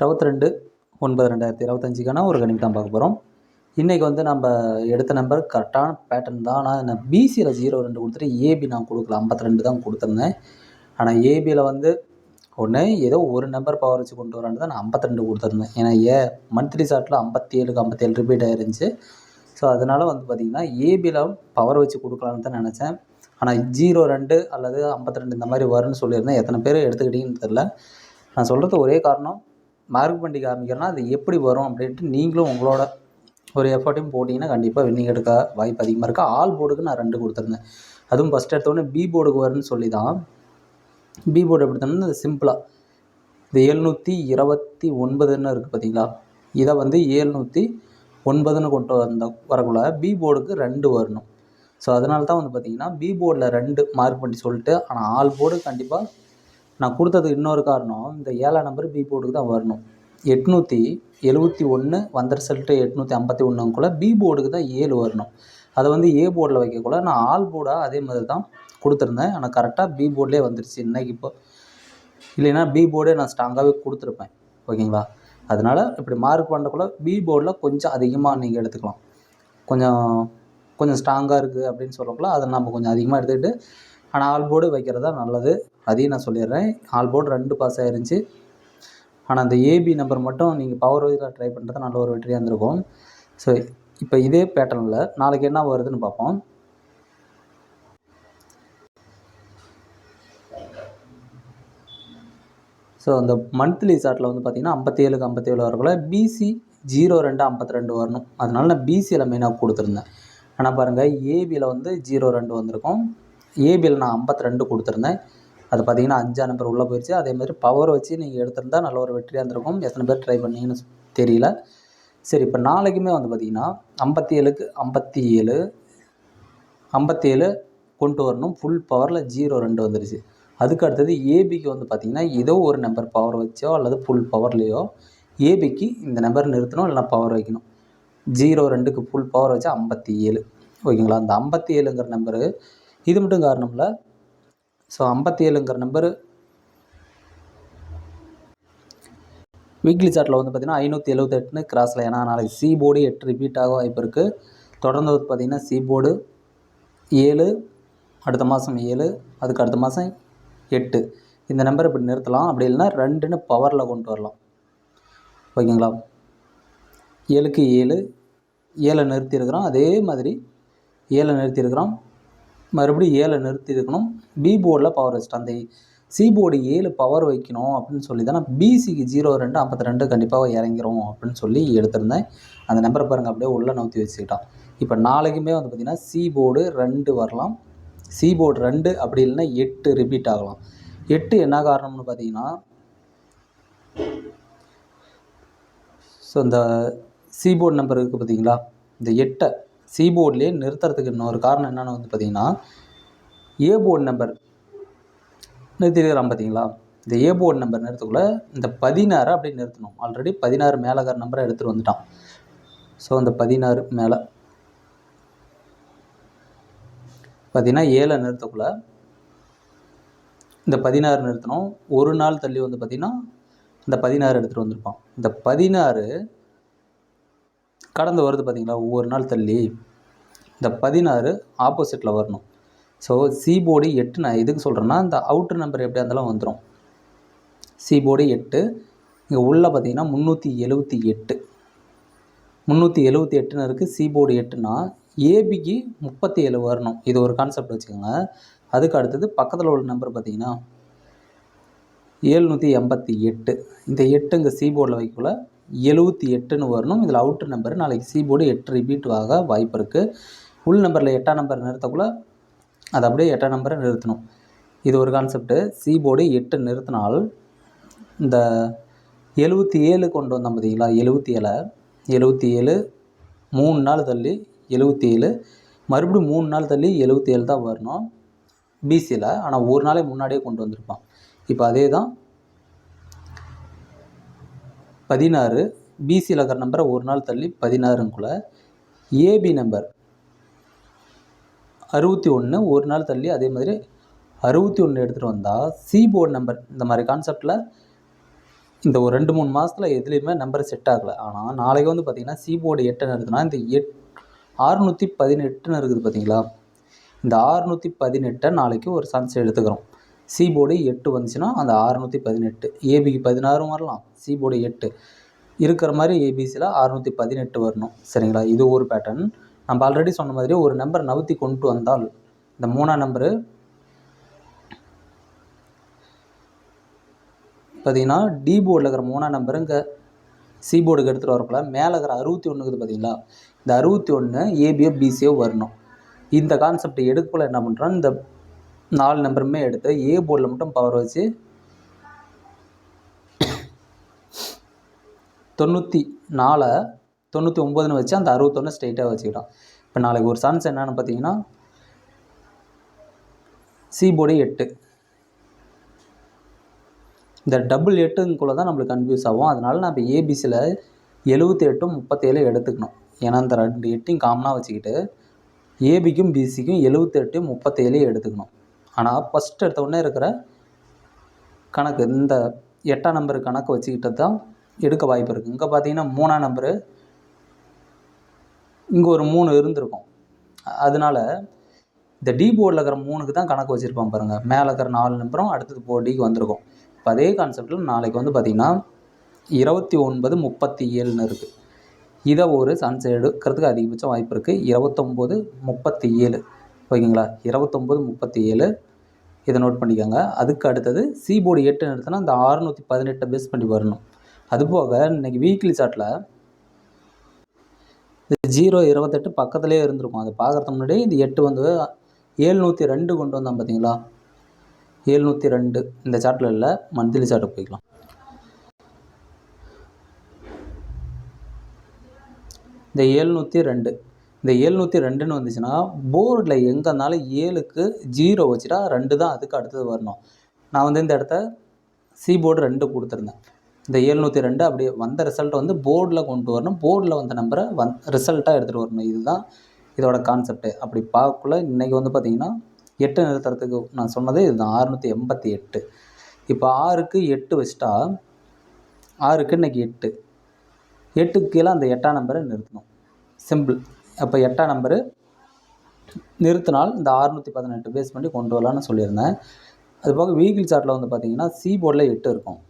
இருபத்தி ரெண்டு ஒன்பது ரெண்டாயிரத்தி இருபத்தஞ்சிக்கான ஒரு கணிப்பு தான் பார்க்க போகிறோம் இன்றைக்கி வந்து நம்ம எடுத்த நம்பர் கரெக்டான பேட்டர்ன் தான். ஆனால் நான் பிசியில் ஜீரோ ரெண்டு கொடுத்துட்டு ஏபி நான் கொடுக்கல. ஐம்பத்தி ரெண்டு தான் கொடுத்துருந்தேன். ஆனால் ஏபியில் வந்து ஒன்று ஏதோ ஒரு நம்பர் பவர் வச்சு கொண்டு வரான்னு தான் நான் ஐம்பத்தி ரெண்டு கொடுத்துருந்தேன். ஏன்னா ஏ மந்த்லி சார்ட்டில் ஐம்பத்தி ஏழுக்கு ஐம்பத்தேழு ரிப்பீட் ஆயிருந்துச்சு. ஸோ அதனால் வந்து பார்த்திங்கன்னா ஏபியில் பவர் வச்சு கொடுக்கலான்னு தான் நினச்சேன். ஆனால் ஜீரோ ரெண்டு அல்லது ஐம்பத்தி ரெண்டு இந்த மாதிரி வரும்னு சொல்லியிருந்தேன். எத்தனை பேர் எடுத்துக்கிட்டீங்கன்னு தெரில நான் சொல்கிறது ஒரே காரணம் மார்க் பண்ணி காமிக்கிறேன்னா அது எப்படி வரும் அப்படின்ட்டு நீங்களும் உங்களோட ஒரு எஃபர்ட்டையும் போட்டிங்கன்னா கண்டிப்பாக வின்னிங் எடுக்க வாய்ப்பு அதிகமாக இருக்குது ஆல் போர்டுக்கு நான் ரெண்டு கொடுத்துருந்தேன். அதுவும் ஃபஸ்ட் எடுத்தோடனே பி போர்டுக்கு வரும்னு சொல்லி தான் பி போர்டு எப்படி தரணும் சிம்பிளாக இந்த எழுநூற்றி இருபத்தி ஒன்பதுன்னு இருக்குது பார்த்தீங்களா இதை வந்து ஏழ்நூற்றி ஒன்பதுன்னு கொண்டு வந்த வரக்குள்ள பி போர்டுக்கு ரெண்டு வரணும். ஸோ அதனால தான் வந்து பார்த்திங்கன்னா பி போர்டில் ரெண்டு மார்க் பண்ணி சொல்லிட்டு ஆனால் ஆல் போர்டு கண்டிப்பாக நான் கொடுத்ததுக்கு இன்னொரு காரணம் இந்த ஏழாம் நம்பர் பி போர்டுக்கு தான் வரணும். எட்நூற்றி எழுபத்தி ஒன்று வந்த ரிசல்ட்டு எட்நூற்றி ஐம்பத்தி ஒன்றுக்குள்ளே பி போர்டுக்கு தான் ஏழு வரணும். அதை வந்து ஏ போர்டில் வைக்கக்குள்ள நான் ஆல் போர்டாக அதே மாதிரி தான் கொடுத்துருந்தேன். ஆனால் கரெக்டாக பி போர்டிலே வந்துருச்சு. இன்றைக்கி இப்போ இல்லைன்னா பி போர்டே நான் ஸ்ட்ராங்காகவே கொடுத்துருப்பேன். ஓகேங்களா? அதனால் இப்படி மார்க் பண்ணக்குள்ள பி போர்டில் கொஞ்சம் அதிகமாக நீங்கள் எடுத்துக்கலாம். கொஞ்சம் கொஞ்சம் ஸ்ட்ராங்காக இருக்குது அப்படின்னு சொல்லக்குள்ள அதை நம்ம கொஞ்சம் அதிகமாக எடுத்துக்கிட்டு ஆனால் ஆல் போர்டு வைக்கிறது தான் நல்லது. அதையும் நான் சொல்லிடுறேன். ஆல் போர்டு ரெண்டு பாஸ் ஆயிருந்துச்சு. ஆனால் அந்த ஏபி நம்பர் மட்டும் நீங்கள் பவர் வைஸில் ட்ரை பண்ணுறது நல்ல ஒரு வெற்றியாக இருந்திருக்கும். ஸோ இப்போ இதே பேட்டர்னில் நாளைக்கு என்ன வருதுன்னு பார்ப்போம். ஸோ அந்த மந்த்லி சார்ட்டில் வந்து பார்த்திங்கன்னா ஐம்பத்தி ஏழுக்கு ஐம்பத்தி ஏழு வரக்குள்ள பிசி ஜீரோ ரெண்டு ஐம்பத்தி ரெண்டு வரணும். அதனால நான் பிசியில் மெயினாக கொடுத்துருந்தேன். ஆனால் பாருங்கள் ஏபியில் வந்து ஜீரோ ரெண்டு வந்திருக்கும். ஏபியில் நான் ஐம்பத்தி ரெண்டு கொடுத்துருந்தேன். அது பார்த்தீங்கன்னா அஞ்சா நம்பர் உள்ளே போயிடுச்சு அதே மாதிரி பவர் வச்சு நீங்கள் எடுத்திருந்தா நல்ல ஒரு வெற்றியாக இருந்திருக்கும். எத்தனை பேர் ட்ரை பண்ணீங்கன்னு தெரியல. சரி இப்போ நாளைக்குமே வந்து பார்த்திங்கன்னா ஐம்பத்தி ஏழுக்கு ஐம்பத்தி ஏழு ஐம்பத்தி ஏழு கொண்டு வரணும். ஃபுல் பவரில் ஜீரோ ரெண்டு வந்துருச்சு. அதுக்கு அடுத்தது ஏபிக்கு வந்து பார்த்திங்கன்னா ஏதோ ஒரு நம்பர் பவர் வச்சோ அல்லது ஃபுல் பவர்லேயோ ஏபிக்கு இந்த நம்பர் நிறுத்தணும் இல்லைனா பவர் வைக்கணும். ஜீரோ ரெண்டுக்கு ஃபுல் பவர் வச்சா ஐம்பத்தி ஏழு ஓகேங்களா? அந்த ஐம்பத்தி ஏழுங்கிற நம்பரு இது மட்டும் காரணம் இல்லை ஸோ ஐம்பத்தி ஏழுங்கிற நம்பரு வீக்லி சார்ட்டில் வந்து பார்த்திங்கன்னா ஐநூற்றி எழுபத்தெட்டுன்னு கிராஸில் ஏன்னா நாளைக்கு சி போர்டு எட்டு ரிப்பீட் ஆக வாய்ப்பு இருக்குது தொடர்ந்து வந்து பார்த்திங்கன்னா சி போர்டு ஏழு அடுத்த மாதம் ஏழு அதுக்கு அடுத்த மாதம் எட்டு. இந்த நம்பர் இப்படி நிறுத்தலாம். அப்படி இல்லைன்னா ரெண்டுன்னு பவரில் கொண்டு வரலாம். ஓகேங்களா? ஏழுக்கு ஏழு ஏழை நிறுத்தியிருக்கிறோம். அதே மாதிரி ஏழை நிறுத்தியிருக்கிறோம். மறுபடியும் ஏழை நிறுத்தி இருக்கணும் பி போர்டில் பவர் வச்சுட்டோம் அந்த சி போர்டு ஏழு பவர் வைக்கணும் அப்படின்னு சொல்லி தான் நான் பிசிக்கு ஜீரோ ரெண்டு ஐம்பத்தி ரெண்டு கண்டிப்பாக இறங்கிறோம் அப்படின்னு சொல்லி எடுத்திருந்தேன். அந்த நம்பரை பாருங்கள் அப்படியே உள்ளே நவுத்தி வச்சுக்கிட்டான். இப்போ நாளைக்குமே வந்து பார்த்திங்கன்னா சி போர்டு ரெண்டு வரலாம். சி போர்டு ரெண்டு அப்படி இல்லைன்னா எட்டு ரிப்பீட் ஆகலாம். எட்டு என்ன காரணம்னு பார்த்தீங்கன்னா ஸோ இந்த சி போர்டு நம்பர் இருக்குது பார்த்தீங்களா இந்த எட்டை சி போர்ட்லேயே நிறுத்துறதுக்கு இன்னொரு காரணம் என்னென்னு வந்து பார்த்தீங்கன்னா ஏ போர்டு நம்பர் நிறுத்திருக்கிறான் பார்த்தீங்களா இந்த ஏ போர்டு நம்பர் நிறுத்துக்குள்ளே இந்த பதினாறு அப்படி நிறுத்தணும். ஆல்ரெடி பதினாறு மேலக்கார நம்பரை எடுத்துகிட்டு வந்துட்டான். ஸோ அந்த பதினாறு மேலே பார்த்தீங்கன்னா ஏழை நிறுத்தக்குள்ளே இந்த பதினாறு நிறுத்தணும். ஒரு நாள் தள்ளி வந்து பார்த்திங்கன்னா இந்த பதினாறு எடுத்துகிட்டு வந்திருப்பான். இந்த பதினாறு கடந்து வருது பார்த்தீங்களா? ஒவ்வொரு நாள் தள்ளி இந்த பதினாறு ஆப்போசிட்டில் வரணும். ஸோ சி போர்டு எட்டு நான் எதுக்கு சொல்கிறேன்னா இந்த அவுட்ரு நம்பர் எப்படியா இருந்தாலும் வந்துடும் சி போர்டு எட்டு இங்கே உள்ளே பார்த்தீங்கன்னா முந்நூற்றி எழுபத்தி எட்டு. முந்நூற்றி எழுபத்தி எட்டுன்னு இருக்குது சி போர்டு எட்டுனா ஏபிக்கு முப்பத்தி ஏழு வரணும். இது ஒரு கான்செப்ட் வச்சுக்கோங்க. அதுக்கு அடுத்தது பக்கத்தில் உள்ள நம்பர் பார்த்தீங்கன்னா ஏழ்நூற்றி எண்பத்தி எட்டு. இந்த எட்டு இங்கே சி போர்டில் வைக்கக்குள்ள எழுபத்தி எட்டுன்னு வரணும். இதில் அவுட்ரு நம்பர் நாளைக்கு சி போர்டு எட்டு ரிப்பீட் ஆக வாய்ப்பு இருக்குது உள் நம்பரில் எட்டாம் நம்பர் நிறுத்தக்குள்ளே அது அப்படியே எட்டாம் நம்பரை நிறுத்தணும். இது ஒரு கான்செப்ட்டு சி போர்டு எட்டு நிறுத்தினால் இந்த எழுபத்தி ஏழு கொண்டு வந்தோம் பார்த்தீங்களா? எழுபத்தி ஏழை. எழுபத்தி ஏழு மூணு நாள் தள்ளி எழுபத்தி ஏழு. மறுபடியும் மூணு நாள் தள்ளி எழுபத்தி ஏழு தான் வரணும். பிசியில் ஆனால் ஒரு நாளே முன்னாடியே கொண்டு வந்திருப்பான். இப்போ அதே தான் பதினாறு. பிசி லகர் நம்பரை ஒரு நாள் தள்ளி பதினாறுங்குள்ளே ஏபி நம்பர். அறுபத்தி ஒன்று ஒரு நாள் தள்ளி அதே மாதிரி அறுபத்தி ஒன்று எடுத்துகிட்டு வந்தால் சி போர்டு நம்பர் இந்த மாதிரி கான்செப்டில் இந்த ஒரு ரெண்டு மூணு மாதத்தில் எதுலேயுமே நம்பர் செட் ஆகலை. ஆனால் நாளைக்கு வந்து பார்த்திங்கன்னா சி போர்டு எட்டுன்னு இருக்குதுன்னா இந்த எட் ஆறுநூற்றி பதினெட்டுன்னு இருக்குது பார்த்தீங்களா இந்த ஆறுநூற்றி பதினெட்டை நாளைக்கு ஒரு சன்ஸ் எடுத்துக்கிறோம். சி போர்டு எட்டு வந்துச்சுன்னா அந்த அறநூற்றி பதினெட்டு. ஏபிக்கு பதினாறும் வரலாம். சி போர்டு எட்டு. இருக்கிற மாதிரி ஏபிசியில் அறுநூற்றி பதினெட்டு வரணும். சரிங்களா? இது ஒரு பேட்டர்ன் நம்ம ஆல்ரெடி சொன்ன மாதிரி ஒரு நம்பர் நவுத்தி கொண்டு வந்தால் இந்த மூணாம் நம்பரு பார்த்தீங்கன்னா டி போர்டில் இருக்கிற மூணாம் நம்பர் இங்கே சி போர்டுக்கு எடுத்துகிட்டு வரப்பல மேலே இருக்கிற அறுபத்தி ஒன்றுக்குது பார்த்தீங்களா இந்த அறுபத்தி ஒன்று ஏபியோ பிசியோ வரணும். இந்த கான்செப்ட் எடுக்கல என்ன பண்ணுறோம் இந்த நாலு நம்பருமே எடுத்து ஏ போர்டில் மட்டும் பவர் வச்சு தொண்ணூற்றி நாலை தொண்ணூற்றி ஒம்பதுன்னு வச்சு அந்த அறுபத்தொன்று ஸ்ட்ரெயிட்டாக வச்சுக்கிட்டோம். இப்போ நாளைக்கு ஒரு சான்ஸ் என்னென்னு பார்த்தீங்கன்னா சி போர்டு எட்டு. இந்த டபுள் எட்டுங்குள்ளே தான் நம்மளுக்கு கன்ஃபியூஸ் ஆகும். அதனால நம்ம ஏபிசியில் எழுபத்தி எட்டும் முப்பத்தேழு எடுத்துக்கணும். ஏன்னா அந்த ரெண்டு எட்டையும் காமனாக வச்சுக்கிட்டு ஏபிக்கும் பிசிக்கும் எழுபத்தெட்டு முப்பத்தேழு எடுத்துக்கணும். ஆனால் ஃபஸ்ட் எடுத்த உடனே இருக்கிற கணக்கு இந்த எட்டாம் நம்பர் கணக்கு வச்சுக்கிட்டு தான் எடுக்க வாய்ப்பு இருக்குது இங்கே பார்த்தீங்கன்னா மூணாம் நம்பரு இங்கே ஒரு மூணு இருந்திருக்கும். அதனால இந்த டி போர்டில் இருக்கிற மூணுக்கு தான் கணக்கு வச்சுருப்பான் பாருங்கள் மேலே இருக்கிற நாலு நம்பரும் அடுத்தது போர் டிக்கு வந்திருக்கும். இப்போ அதே கான்செப்டில் நாளைக்கு வந்து பார்த்திங்கன்னா இருபத்தி ஒன்பது முப்பத்தி ஏழுன்னு இருக்குது இதை ஒரு சன்ஸ் எடுக்கிறதுக்கு அதிகபட்சம் வாய்ப்பு இருக்குது இருபத்தொம்போது முப்பத்தி ஏழு ஓகேங்களா? இருபத்தொம்போது முப்பத்தி ஏழு இதை நோட் பண்ணிக்கோங்க. அதுக்கு அடுத்தது சி போர்டு எட்டு எடுத்தோன்னா அந்த ஆறுநூற்றி பதினெட்டை பேஸ் பண்ணி வரணும். அதுபோக இன்றைக்கி வீக்லி சார்ட்டில் இந்த ஜீரோ இருபத்தெட்டு பக்கத்துலேயே இருந்திருக்கும். அதை பார்க்குறதுக்கு முன்னாடி இந்த எட்டு வந்து ஏழ்நூற்றி ரெண்டு கொண்டு வந்தோம் பார்த்தீங்களா ஏழ்நூற்றி ரெண்டு. இந்த சார்ட்டில் இல்லை. மந்த்லி சார்ட்டு போய்க்கலாம். இந்த ஏழ்நூற்றி ரெண்டு. இந்த ஏழ்நூற்றி ரெண்டுன்னு வந்துச்சுன்னா போர்டில் எங்கேனாலும் ஏழுக்கு ஜீரோ வச்சுட்டா ரெண்டு தான் அதுக்கு அடுத்தது வரணும். நான் வந்து இந்த இடத்த சி போர்டு ரெண்டு கொடுத்துருந்தேன். இந்த ஏழ்நூற்றி ரெண்டு அப்படியே வந்த ரிசல்ட்டை வந்து போர்டில் கொண்டு வரணும். போர்டில் வந்த நம்பரை வந் ரிசல்ட்டாக எடுத்துகிட்டு வரணும். இதுதான் இதோட கான்செப்ட்டு அப்படி பார்க்கக்குள்ள இன்றைக்கி வந்து பார்த்திங்கன்னா எட்டு நிறுத்துறதுக்கு நான் சொன்னது இதுதான். ஆறுநூற்றி எண்பத்தி எட்டு. இப்போ ஆறுக்கு எட்டு வச்சுட்டா ஆறுக்கு இன்றைக்கி எட்டு. எட்டுக்கு கீழே அந்த எட்டாம் நம்பரை நிறுத்தணும். சிம்பிள் அப்போ எட்டாம் நம்பரு நிறுத்தினால் இந்த அறுநூற்றி பதினெட்டு பேஸ் பண்ணி கொண்டு வரலான்னு சொல்லியிருந்தேன். அது போக வீக்கிள் சார்ட்டில் வந்து பார்த்தீங்கன்னா சி போர்டில் எட்டு இருக்கும்.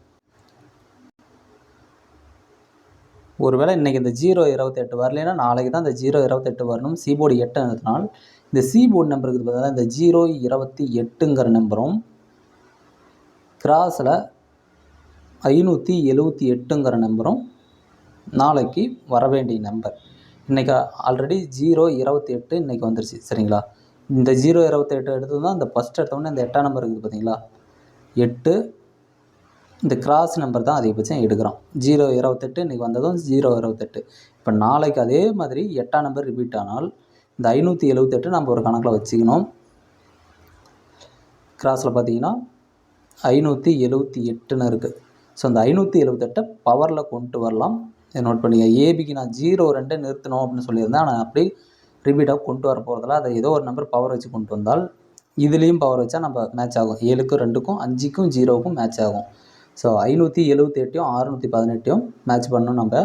ஒருவேளை இன்றைக்கி இந்த ஜீரோ இருபத்தெட்டு வரலைன்னா நாளைக்கு தான் இந்த ஜீரோ இருபத்தெட்டு வரணும். சி போர்டு எட்டு நிறுத்தினால் இந்த சி போர்டு நம்பருக்கு பார்த்தீங்கன்னா இந்த ஜீரோ இருபத்தி எட்டுங்கிற நம்பரும் கிராஸில் ஐநூற்றி எழுபத்தி எட்டுங்கிற நம்பரும் நாளைக்கு வர வேண்டிய நம்பர் இன்றைக்கி ஆல்ரெடி ஜீரோ இருபத்தி எட்டு இன்றைக்கி வந்துருச்சு சரிங்களா? இந்த ஜீரோ இருபத்தி எட்டு எடுத்து தான் இந்த ஃபஸ்ட் எடுத்தோடனே இந்த எட்டாம் நம்பர் இருக்குது பார்த்தீங்களா எட்டு இந்த கிராஸ் நம்பர் தான் அதிகபட்சம் எடுக்கிறோம். ஜீரோ இருபத்தெட்டு இன்றைக்கி வந்ததும் ஜீரோ இருபத்தெட்டு இப்போ நாளைக்கு அதே மாதிரி எட்டாம் நம்பர் ரிப்பீட் ஆனால் இந்த ஐநூற்றி எழுபத்தெட்டு நம்ம ஒரு கணக்கில் வச்சுக்கணும். கிராஸில் பார்த்தீங்கன்னா ஐநூற்றி எழுபத்தி எட்டுன்னு இருக்குது ஸோ அந்த ஐநூற்றி எழுபத்தெட்டை பவரில் கொண்டு வரலாம். இதை நோட் பண்ணிக்க. ஏபிக்கு நான் ஜீரோ ரெண்டு நிறுத்தணும் அப்படின்னு சொல்லியிருந்தேன். ஆனால் அப்படி ரிப்பீட்டாக கொண்டு வர போகிறதில்ல அதை ஏதோ ஒரு நம்பர் பவர் வச்சு கொண்டு வந்தால் இதுலேயும் பவர் வச்சா நம்ம மேட்ச் ஆகும். ஏழுக்கும் ரெண்டுக்கும் அஞ்சுக்கும் ஜீரோவுக்கும் மேட்ச் ஆகும். ஸோ ஐநூற்றி எழுபத்தி எட்டையும் அறுநூற்றி பதினெட்டையும் மேட்ச் பண்ணணும் நம்ம.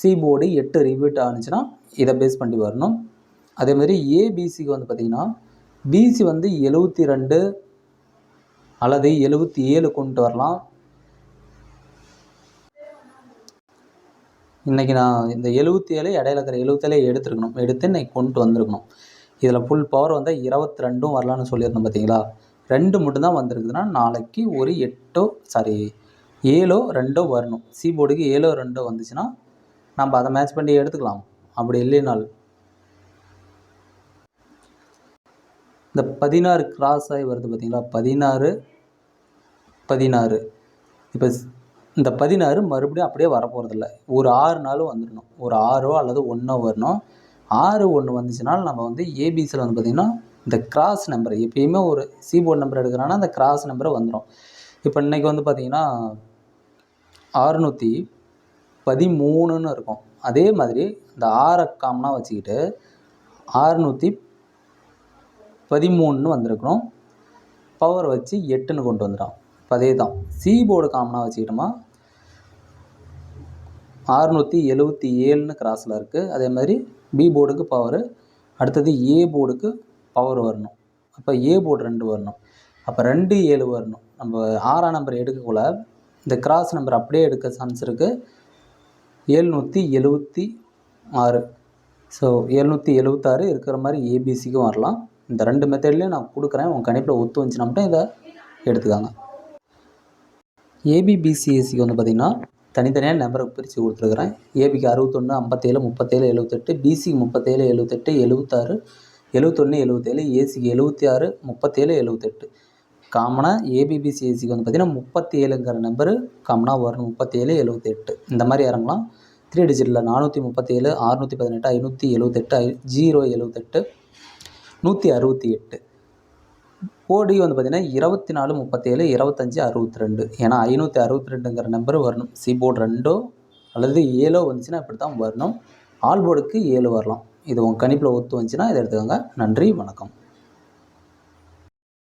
சி போர்டு எட்டு ரிப்பீட் ஆனிச்சுன்னா இதை பேஸ் பண்ணி வரணும். அதேமாதிரி ஏபிசிக்கு வந்து பார்த்திங்கன்னா பிசி வந்து எழுபத்தி ரெண்டு அல்லது எழுபத்தி ஏழு கொண்டு வரலாம். இன்றைக்கி நான் இந்த எழுபத்தி ஏழு இடையில இருக்கிற எழுபத்தேழு எடுத்துருக்கணும். எடுத்து இன்றைக்கி கொண்டு வந்திருக்கணும். இதில் ஃபுல் பவர் வந்தால் இருபத்தி ரெண்டும் வரலான்னு சொல்லியிருந்தோம் பார்த்தீங்களா ரெண்டு மட்டும்தான் வந்திருக்குதுன்னா நாளைக்கு ஒரு எட்டோ சாரி ஏழோ ரெண்டோ வரணும். சி போர்டுக்கு ஏழோ ரெண்டோ வந்துச்சுன்னா நம்ம அதை மேட்ச் பண்ணி எடுத்துக்கலாம். அப்படி இல்லைனால். இந்த பதினாறு கிராஸ் ஆகி வருது பார்த்தீங்களா பதினாறு பதினாறு. இப்போ இந்த பதினாறு மறுபடியும் அப்படியே வரப்போகிறதில்ல ஒரு ஆறு நாளும் வந்துடணும் ஒரு ஆறோ அல்லது ஒன்றோ வரணும். ஆறு ஒன்று வந்துச்சுனாலும் நம்ம வந்து ஏபிசியில் வந்து பார்த்திங்கன்னா இந்த கிராஸ் நம்பர் எப்பயுமே ஒரு சிபோர்ட் நம்பர் எடுக்கிறான்னா அந்த கிராஸ் நம்பரை வந்துடும் இப்போ இன்றைக்கி வந்து பார்த்திங்கன்னா ஆறுநூற்றி பதிமூணுன்னு இருக்கும். அதே மாதிரி இந்த ஆறை காமனாக வச்சுக்கிட்டு ஆறுநூற்றி பதிமூணுன்னு வந்திருக்கணும். பவர் வச்சு எட்டுன்னு கொண்டு வந்துடும் அதே தான் சி போர்டு காமனாக வச்சுக்கிட்டோமா? அறுநூற்றி எழுபத்தி ஏழுன்னு கிராஸில் இருக்குது அதே மாதிரி பி போர்டுக்கு பவரு அடுத்தது ஏ போர்டுக்கு பவர் வரணும். அப்போ ஏ போர்டு ரெண்டு வரணும். அப்போ ரெண்டு ஏழு வரணும். நம்ம ஆறாம் நம்பர் எடுக்கக்குள்ள இந்த கிராஸ் நம்பர் அப்படியே எடுக்க சான்ஸ் இருக்குது ஏழ்நூற்றி எழுபத்தி ஆறு. ஸோ எழுநூற்றி எழுபத்தாறு இருக்கிற மாதிரி ஏபிசிக்கும் வரலாம். இந்த ரெண்டு மெத்தட்லேயும் நான் கொடுக்குறேன். உங்கள் கணிப்பில் ஒத்து வந்துச்சுன்னா மட்டும் இதை எடுத்துக்காங்க. ஏபிபிசிஎஸ்சிக்கு வந்து பார்த்திங்கன்னா தனித்தனியாக நம்பரை பிரித்து கொடுத்துருக்குறேன். ஏபிக்கு அறுபத்தொன்று ஐம்பத்தேழு முப்பத்தேழு எழுபத்தெட்டு பிசிக்கு முப்பத்தேழு எழுபத்தெட்டு எழுபத்தாறு எழுபத்தொன்று எழுபத்தேழு ஏசிக்கு எழுபத்தி ஆறு முப்பத்தேழு எழுபத்தெட்டு காமனாக ஏபிபிசிஎஸ்சிக்கு வந்து பார்த்திங்கன்னா முப்பத்தி ஏழுங்கிற நம்பரு காமனாக வரும். முப்பத்தேழு எழுபத்தெட்டு இந்த மாதிரி இறங்கலாம். த்ரீ டிஜிட்டில் நானூற்றி முப்பத்தேழு அறுநூற்றி பதினெட்டு ஐநூற்றி எழுபத்தெட்டு ஐ ஜீரோ எழுபத்தெட்டு நூற்றி அறுபத்தி எட்டு. ஓடி வந்து பார்த்திங்கன்னா இருபத்தி நாலு முப்பத்தேழு இருபத்தஞ்சி அறுபத்தி ரெண்டு ஏன்னா ஐநூற்றி அறுபத்தி ரெண்டுங்கிற நம்பர் வரணும். சி போர்டு ரெண்டோ அல்லது ஏழோ வந்துச்சுன்னா இப்படி தான் வரணும் ஆல் போர்டுக்கு ஏழு வரலாம். இது உங்கள் கணிப்பில் ஒத்து வந்துச்சுன்னா இதை எடுத்துக்கோங்க. நன்றி வணக்கம்.